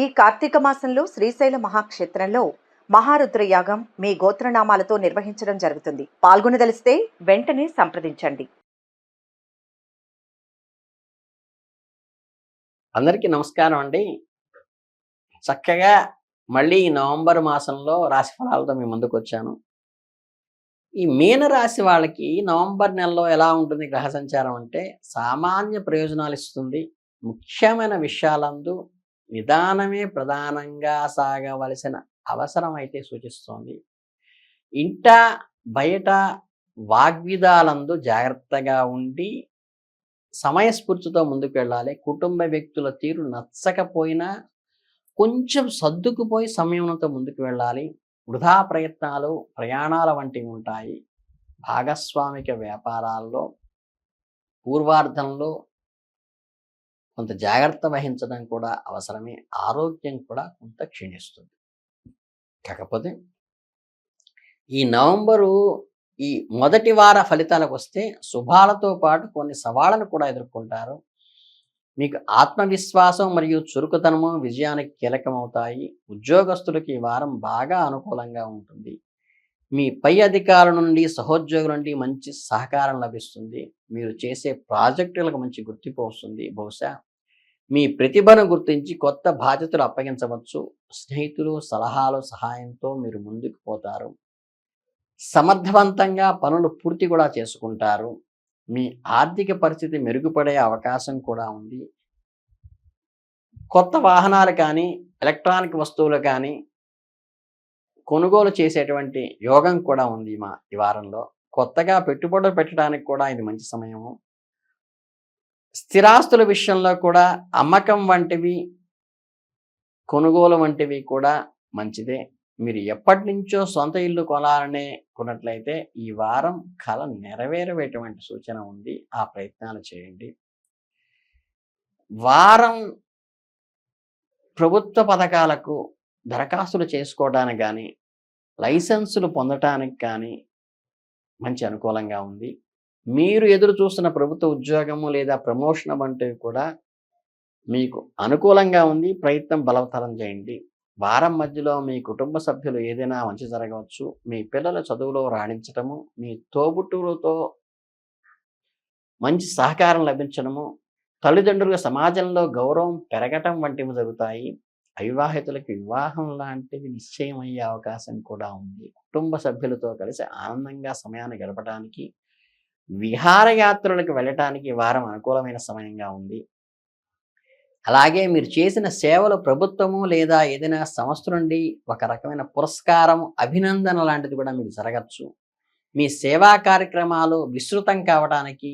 ఈ కార్తీక మాసంలో శ్రీశైల మహాక్షేత్రంలో మహారుద్ర యాగం మీ గోత్రనామాలతో నిర్వహించడం జరుగుతుంది. పాల్గొనదలిస్తే వెంటనే సంప్రదించండి. అందరికీ నమస్కారం అండి. చక్కగా మళ్ళీ ఈ నవంబర్ మాసంలో రాశి ఫలాలతో మీ ముందుకు వచ్చాను. ఈ మీన రాశి వాళ్ళకి నవంబర్ నెలలో ఎలా ఉంటుంది గ్రహ సంచారం అంటే సామాన్య ప్రయోజనాలు ఇస్తుంది. ముఖ్యమైన విషయాలందు నిదానమే ప్రధానంగా సాగవలసిన అవసరం అయితే సూచిస్తోంది. ఇంట బయట వాగ్విదాలందు జాగ్రత్తగా ఉండి సమయస్ఫూర్తితో ముందుకు వెళ్ళాలి. కుటుంబ వ్యక్తుల తీరు నచ్చకపోయినా కొంచెం సర్దుకుపోయి సంయమనంతో ముందుకు వెళ్ళాలి. వృధా ప్రయత్నాలు ప్రయాణాల వంటివి ఉంటాయి. భాగస్వామిక వ్యాపారాల్లో పూర్వార్ధంలో కొంత జాగ్రత్త వహించడం కూడా అవసరమే. ఆరోగ్యం కూడా కొంత క్షీణిస్తుంది. కాకపోతే ఈ నవంబరు ఈ మొదటి వార ఫలితాలకు వస్తే శుభాలతో పాటు కొన్ని సవాళ్ళను కూడా ఎదుర్కొంటారు. మీకు ఆత్మవిశ్వాసం మరియు చురుకుతనము విజయానికి కీలకమవుతాయి. ఉద్యోగస్తులకి ఈ వారం బాగా అనుకూలంగా ఉంటుంది. మీ పై అధికారుల నుండి సహోద్యోగుల నుండి మంచి సహకారం లభిస్తుంది. మీరు చేసే ప్రాజెక్టులకు మంచి గుర్తింపు వస్తుంది. బహుశా మీ ప్రతిభను గుర్తించి కొత్త బాధ్యతలు అప్పగించవచ్చు. స్నేహితులు సలహాలు సహాయంతో మీరు ముందుకు పోతారు. సమర్థవంతంగా పనులు పూర్తి కూడా చేసుకుంటారు. మీ ఆర్థిక పరిస్థితి మెరుగుపడే అవకాశం కూడా ఉంది. కొత్త వాహనాలు కానీ ఎలక్ట్రానిక్ వస్తువులు కానీ కొనుగోలు చేసేటువంటి యోగం కూడా ఉంది మా ఈ వారంలో. కొత్తగా పెట్టుబడులు పెట్టడానికి కూడా ఇది మంచి సమయము. స్థిరాస్తుల విషయంలో కూడా అమ్మకం వంటివి కొనుగోలు వంటివి కూడా మంచిదే. మీరు ఎప్పటి నుంచో సొంత ఇల్లు కొనాలనే కొన్నట్లయితే ఈ వారం కళ నెరవేరేటువంటి సూచన ఉంది. ఆ ప్రయత్నాలు చేయండి. వారం ప్రభుత్వ పథకాలకు దరఖాస్తులు చేసుకోవడానికి కానీ లైసెన్సులు పొందటానికి కానీ మంచి అనుకూలంగా ఉంది. మీరు ఎదురు చూస్తున్న ప్రభుత్వ ఉద్యోగము లేదా ప్రమోషన్ వంటివి కూడా మీకు అనుకూలంగా ఉంది. ప్రయత్నం బలవతరం చేయండి. వారం మధ్యలో మీ కుటుంబ సభ్యులు ఏదైనా మంచి జరగవచ్చు. మీ పిల్లల చదువులో రాణించటము మీ తోబుట్టువులతో మంచి సహకారం లభించడము తల్లిదండ్రులు సమాజంలో గౌరవం పెరగటం వంటివి జరుగుతాయి. అవివాహితులకు వివాహం లాంటివి నిశ్చయం అయ్యే అవకాశం కూడా ఉంది. కుటుంబ సభ్యులతో కలిసి ఆనందంగా సమయాన్ని గడపడానికి విహారయాత్రలకు వెళ్ళటానికి వారం అనుకూలమైన సమయంగా ఉంది. అలాగే మీరు చేసిన సేవలు ప్రభుత్వము లేదా ఏదైనా సంస్థ నుండి ఒక రకమైన పురస్కారం అభినందన లాంటిది కూడా మీకు జరగచ్చు. మీ సేవా కార్యక్రమాలు విస్తృతం కావడానికి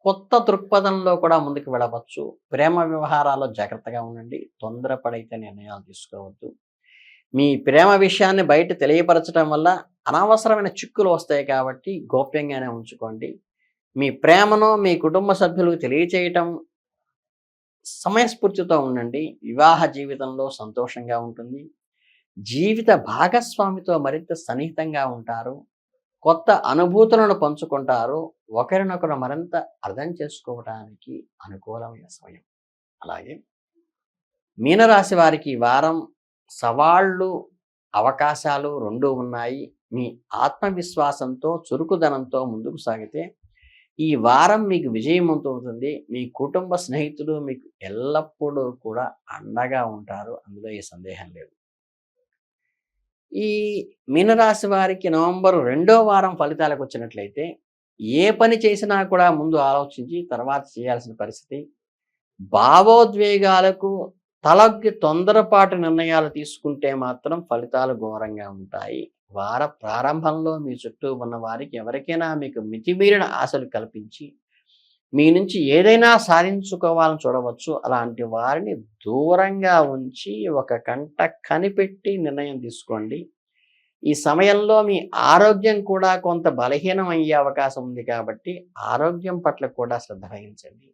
కొత్త దృక్పథంలో కూడా ముందుకు వెళ్ళవచ్చు. ప్రేమ వ్యవహారాల్లో జాగ్రత్తగా ఉండండి. తొందరపడైతే నిర్ణయాలు తీసుకోవద్దు. మీ ప్రేమ విషయాన్ని బయట తెలియపరచడం వల్ల అనవసరమైన చిక్కులు వస్తాయి కాబట్టి గోప్యంగానే ఉంచుకోండి. మీ ప్రేమను మీ కుటుంబ సభ్యులకు తెలియచేయటం సమయస్ఫూర్తితో ఉండండి. వివాహ జీవితంలో సంతోషంగా ఉంటుంది. జీవిత భాగస్వామితో మరింత సన్నిహితంగా ఉంటారు. కొత్త అనుభూతులను పంచుకుంటారు. ఒకరినొకరు మరింత అర్థం చేసుకోవడానికి అనుకూలమైన సమయం. అలాగే మీనరాశి వారికి వారం సవాళ్ళు అవకాశాలు రెండు ఉన్నాయి. మీ ఆత్మవిశ్వాసంతో చురుకుదనంతో ముందుకు సాగితే ఈ వారం మీకు విజయవంతమవుతుంది మీ కుటుంబ స్నేహితులు మీకు ఎల్లప్పుడూ కూడా అండగా ఉంటారు. అందులో ఏ సందేహం లేదు. ఈ మీనరాశి వారికి నవంబర్ రెండో వారం ఫలితాలకు వచ్చినట్లయితే ఏ పని చేసినా కూడా ముందు ఆలోచించి తర్వాత చేయాల్సిన పరిస్థితి. భావోద్వేగాలకు తలగ్గి తొందరపాటు నిర్ణయాలు తీసుకుంటే మాత్రం ఫలితాలు ఘోరంగా ఉంటాయి. వార ప్రారంభంలో మీ చుట్టూ ఉన్న వారికి ఎవరికైనా మీకు మితిమీరిన ఆశలు కల్పించి మీ నుంచి ఏదైనా సాధించుకోవాలని చూడవచ్చు. అలాంటి వారిని దూరంగా ఉంచి ఒక కంట కనిపెట్టి నిర్ణయం తీసుకోండి. ఈ సమయంలో మీ ఆరోగ్యం కూడా కొంత బలహీనం అయ్యే అవకాశం ఉంది కాబట్టి ఆరోగ్యం పట్ల కూడా శ్రద్ధ వహించండి.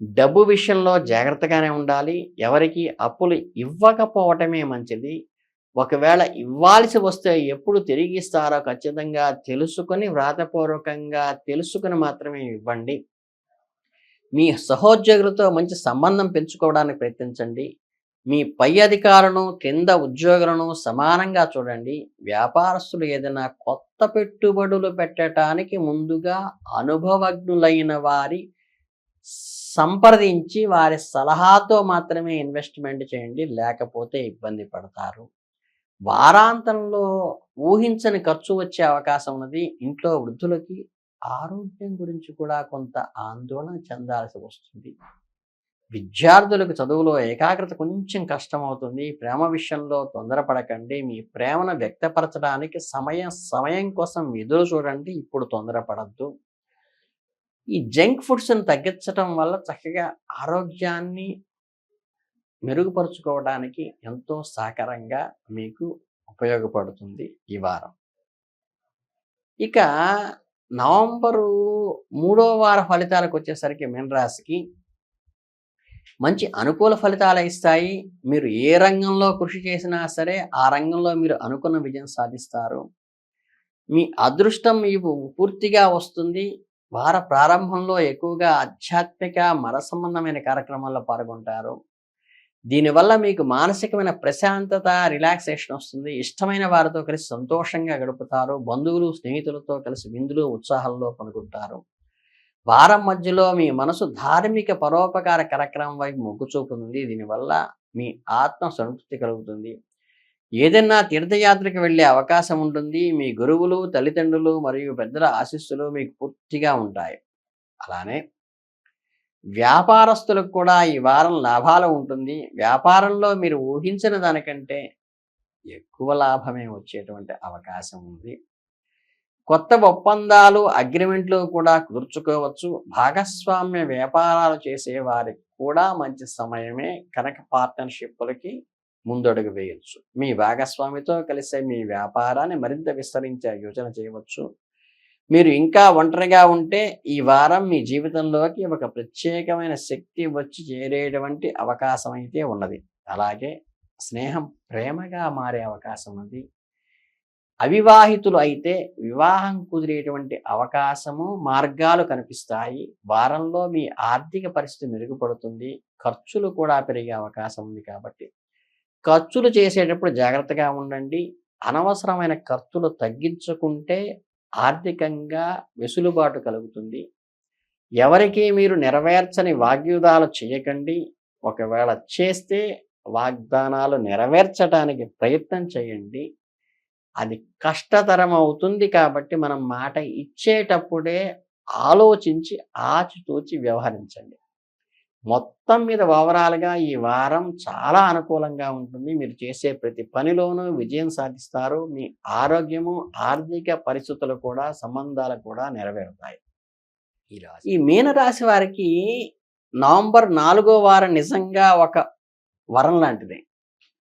డబ్బు విషయంలో జాగ్రత్తగానే ఉండాలి. ఎవరికి అప్పులు ఇవ్వకపోవటమే మంచిది. ఒకవేళ ఇవ్వాల్సి వస్తే ఎప్పుడు తిరిగి ఇస్తారో ఖచ్చితంగా తెలుసుకొని వ్రాతపూర్వకంగా తెలుసుకొని మాత్రమే ఇవ్వండి. మీ సహోద్యోగులతో మంచి సంబంధం పెంచుకోవడానికి ప్రయత్నించండి. మీ పై అధికారులను కింద ఉద్యోగులను సమానంగా చూడండి. వ్యాపారస్తులు ఏదైనా కొత్త పెట్టుబడులు పెట్టడానికి ముందుగా అనుభవజ్ఞులైన వారి సంప్రదించి వారి సలహాతో మాత్రమే ఇన్వెస్ట్మెంట్ చేయండి. లేకపోతే ఇబ్బంది పడతారు. వారాంతంలో ఊహించని ఖర్చు వచ్చే అవకాశం ఉన్నది. ఇంట్లో వృద్ధులకి ఆరోగ్యం గురించి కూడా కొంత ఆందోళన చెందాల్సి వస్తుంది. విద్యార్థులకు చదువులో ఏకాగ్రత కొంచెం కష్టం అవుతుంది ప్రేమ విషయంలో తొందరపడకండి. మీ ప్రేమను వ్యక్తపరచడానికి సమయం సమయం కోసం ఎదురు చూడండి. ఇప్పుడు తొందరపడద్దు. ఈ జంక్ ఫుడ్స్ని తగ్గించడం వల్ల చక్కగా ఆరోగ్యాన్ని మెరుగుపరుచుకోవడానికి ఎంతో సహకరంగా మీకు ఉపయోగపడుతుంది ఈ వారం. ఇక నవంబరు మూడో వార ఫలితాలకు వచ్చేసరికి మీనరాశికి మంచి అనుకూల ఫలితాలు ఇస్తాయి. మీరు ఏ రంగంలో కృషి చేసినా సరే ఆ రంగంలో మీరు అనుకున్న విజయం సాధిస్తారు. మీ అదృష్టం మీకు పూర్తిగా వస్తుంది. వార ప్రారంభంలో ఎక్కువగా ఆధ్యాత్మిక మర సంబంధమైన కార్యక్రమాల్లో పాల్గొంటారు. దీనివల్ల మీకు మానసికమైన ప్రశాంతత రిలాక్సేషన్ వస్తుంది. ఇష్టమైన వారితో కలిసి సంతోషంగా గడుపుతారు. బంధువులు స్నేహితులతో కలిసి విందులు ఉత్సాహాల్లో పాల్గొంటారు వారం మధ్యలో మీ మనసు ధార్మిక పరోపకార కార్యక్రమం వైపు మొగ్గు చూపుతుంది. దీనివల్ల మీ ఆత్మ సంతృప్తి కలుగుతుంది. ఏదైనా తీర్థయాత్రకు వెళ్ళే అవకాశం ఉంటుంది. మీ గురువులు తల్లిదండ్రులు మరియు పెద్దల ఆశీస్సులు మీకు పూర్తిగా ఉంటాయి. అలానే వ్యాపారస్తులకు కూడా ఈ వారం లాభాలు ఉంటుంది. వ్యాపారంలో మీరు ఊహించిన దానికంటే ఎక్కువ లాభమే వచ్చేటువంటి అవకాశం ఉంది. కొత్త ఒప్పందాలు అగ్రిమెంట్లు కూడా కుదుర్చుకోవచ్చు. భాగస్వామ్య వ్యాపారాలు చేసేవారికి కూడా మంచి సమయమే. కనుక పార్ట్నర్షిప్లకి ముందడుగు వేయచ్చు. మీ భాగస్వామితో కలిసే మీ వ్యాపారాన్ని మరింత విస్తరించే యోచన చేయవచ్చు. మీరు ఇంకా ఒంటరిగా ఉంటే ఈ వారం మీ జీవితంలోకి ఒక ప్రత్యేకమైన శక్తి వచ్చి చేరేటువంటి అవకాశం అయితే ఉన్నది. అలాగే స్నేహం ప్రేమగా మారే అవకాశం ఉంది. అవివాహితులు అయితే వివాహం కుదిరేటువంటి అవకాశము మార్గాలు కనిపిస్తాయి. వారంలో మీ ఆర్థిక పరిస్థితి మెరుగుపడుతుంది. ఖర్చులు కూడా పెరిగే అవకాశం ఉంది కాబట్టి. ఖర్చులు చేసేటప్పుడు జాగ్రత్తగా ఉండండి. అనవసరమైన ఖర్చులు తగ్గించుకుంటే ఆర్థికంగా వెసులుబాటు కలుగుతుంది. ఎవరికి మీరు నెరవేర్చని వాగ్యుదాలు చేయకండి. ఒకవేళ చేస్తే వాగ్దానాలు నెరవేర్చడానికి ప్రయత్నం చేయండి. అది కష్టతరం అవుతుంది కాబట్టి మనం మాట ఇచ్చేటప్పుడే ఆలోచించి ఆచితూచి వ్యవహరించండి. మొత్తం మీద ఓవరాల్గా ఈ వారం చాలా అనుకూలంగా ఉంటుంది. మీరు చేసే ప్రతి పనిలోనూ విజయం సాధిస్తారు. మీ ఆరోగ్యము ఆర్థిక పరిస్థితులు కూడా సంబంధాలు కూడా నెరవేరుతాయి. ఈ రాశి ఈ మీనరాశి వారికి నవంబర్ నాలుగో వారం నిజంగా ఒక వరం లాంటిది.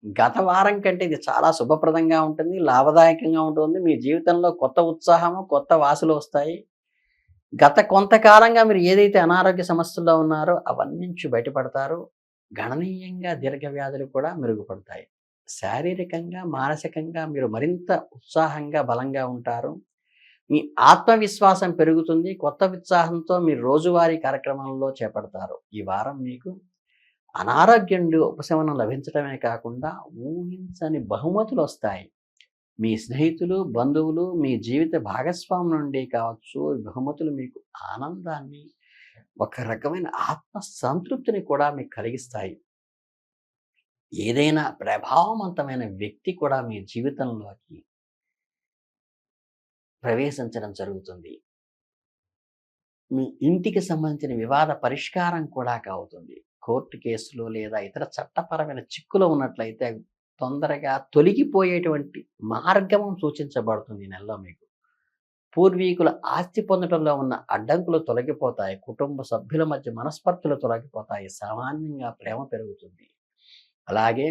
గత వారం కంటే ఇది చాలా శుభప్రదంగా ఉంటుంది లాభదాయకంగా ఉంటుంది. మీ జీవితంలో కొత్త ఉత్సాహము కొత్త వాసులు వస్తాయి. గత కొంతకాలంగా మీరు ఏదైతే అనారోగ్య సమస్యల్లో ఉన్నారో అవన్నీ నుంచి బయటపడతారు. గణనీయంగా దీర్ఘ వ్యాధులు కూడా మెరుగుపడతాయి. శారీరకంగా మానసికంగా మీరు మరింత ఉత్సాహంగా బలంగా ఉంటారు. మీ ఆత్మవిశ్వాసం పెరుగుతుంది. కొత్త ఉత్సాహంతో మీరు రోజువారీ కార్యక్రమాల్లో చేపడతారు. ఈ వారం మీకు అనారోగ్యం నుండి ఉపశమనం లభించడమే కాకుండా ఊహించని బహుమతులు వస్తాయి. మీ స్నేహితులు బంధువులు మీ జీవిత భాగస్వామి నుండి కావచ్చు బహుమతులు మీకు ఆనందాన్ని ఒక రకమైన ఆత్మ సంతృప్తిని కూడా మీకు కలిగిస్తాయి. ఏదైనా ప్రభావవంతమైన వ్యక్తి కూడా మీ జీవితంలోకి ప్రవేశించడం జరుగుతుంది. మీ ఇంటికి సంబంధించిన వివాద పరిష్కారం కూడా కావుతుంది. కోర్టు కేసులు లేదా ఇతర చట్టపరమైన చిక్కులు ఉన్నట్లయితే అవి తొందరగా తొలగిపోయేటువంటి మార్గం సూచించబడుతుంది ఈ నెలలో మీకు. పూర్వీకుల ఆస్తి పొందడంలో ఉన్న అడ్డంకులు తొలగిపోతాయి. కుటుంబ సభ్యుల మధ్య మనస్పర్ధలు తొలగిపోతాయి. సామాన్యంగా ప్రేమ పెరుగుతుంది. అలాగే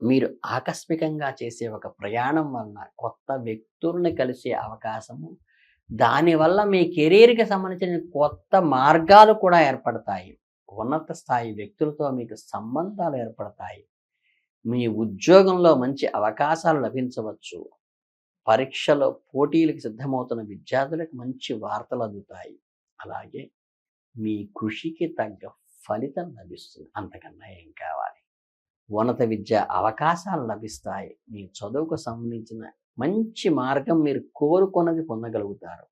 మీరు ఆకస్మికంగా చేసే ఒక ప్రయాణం వలన కొత్త వ్యక్తుల్ని కలిసే అవకాశము దానివల్ల మీ కెరీర్కి సంబంధించిన కొత్త మార్గాలు కూడా ఏర్పడతాయి. ఉన్నత స్థాయి వ్యక్తులతో మీకు సంబంధాలు ఏర్పడతాయి. మీ ఉద్యోగంలో మంచి అవకాశాలు లభించవచ్చు. పరీక్షలో పోటీలకు సిద్ధమవుతున్న విద్యార్థులకు మంచి వార్తలు అందుతాయి. అలాగే మీ కృషికి తగ్గ ఫలితం లభిస్తుంది. అంతకన్నా ఏం కావాలి? ఉన్నత విద్య అవకాశాలు లభిస్తాయి. మీ చదువుకు సంబంధించిన మంచి మార్గం మీరు కోరుకున్నది పొందగలుగుతారు.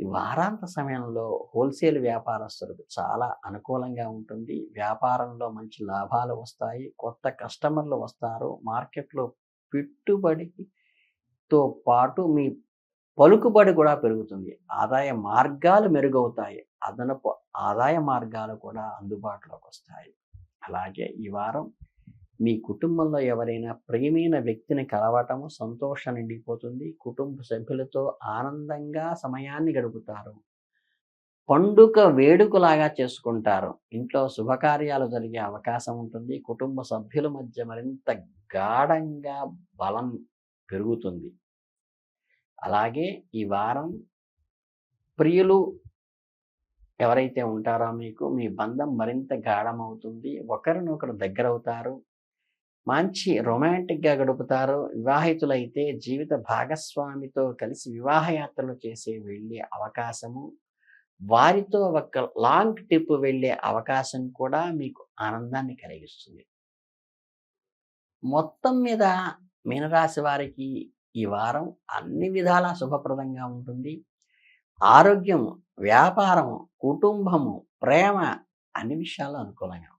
ఈ వారాంత సమయంలో హోల్సేల్ వ్యాపారస్తులకు చాలా అనుకూలంగా ఉంటుంది. వ్యాపారంలో మంచి లాభాలు వస్తాయి. కొత్త కస్టమర్లు వస్తారు. మార్కెట్లో పెట్టుబడితో పాటు మీ పలుకుబడి కూడా పెరుగుతుంది. ఆదాయ మార్గాలు మెరుగవుతాయి. అదనపు ఆదాయ మార్గాలు కూడా అందుబాటులోకి వస్తాయి. అలాగే ఈ వారం మీ కుటుంబంలో ఎవరైనా ప్రియమైన వ్యక్తిని కలవటము సంతోషం నిండిపోతుంది. కుటుంబ సభ్యులతో ఆనందంగా సమయాన్ని గడుపుతారు. పండుగ వేడుకలాగా చేసుకుంటారు. ఇంట్లో శుభకార్యాలు జరిగే అవకాశం ఉంటుంది. కుటుంబ సభ్యుల మధ్య మరింత గాఢంగా బలం పెరుగుతుంది. అలాగే ఈ వారం ప్రియులు ఎవరైతే ఉంటారో మీకు మీ బంధం మరింత గాఢమవుతుంది. ఒకరినొకరు దగ్గరవుతారు. మంచి రొమాంటిక్గా గడుపుతారు. వివాహితులైతే జీవిత భాగస్వామితో కలిసి వివాహయాత్రలు చేసే వెళ్ళే అవకాశము వారితో ఒక లాంగ్ ట్రిప్ వెళ్ళే అవకాశం కూడా మీకు ఆనందాన్ని కలిగిస్తుంది. మొత్తం మీద మీనరాశి వారికి ఈ వారం అన్ని విధాలా శుభప్రదంగా ఉంటుంది. ఆరోగ్యం వ్యాపారము కుటుంబము ప్రేమ అన్ని విషయాలు అనుకూలంగా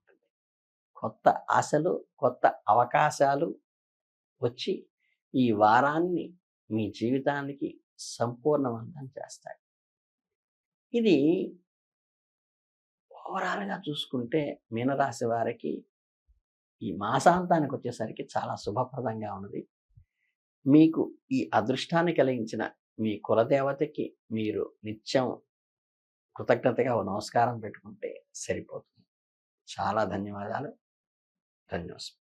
కొత్త ఆశలు కొత్త అవకాశాలు వచ్చి ఈ వారాన్ని మీ జీవితానికి సంపూర్ణవంతం చేస్తాయి. ఇది ఓవరాల్గా చూసుకుంటే మీనరాశి వారికి ఈ మాసాంతానికి వచ్చేసరికి చాలా శుభప్రదంగా ఉన్నది. మీకు ఈ అదృష్టాన్ని కలిగించిన మీ కులదేవతకి మీరు నిత్యం కృతజ్ఞతగా నమస్కారం పెట్టుకుంటే సరిపోతుంది. చాలా ధన్యవాదాలు. ధన్యవాదాలు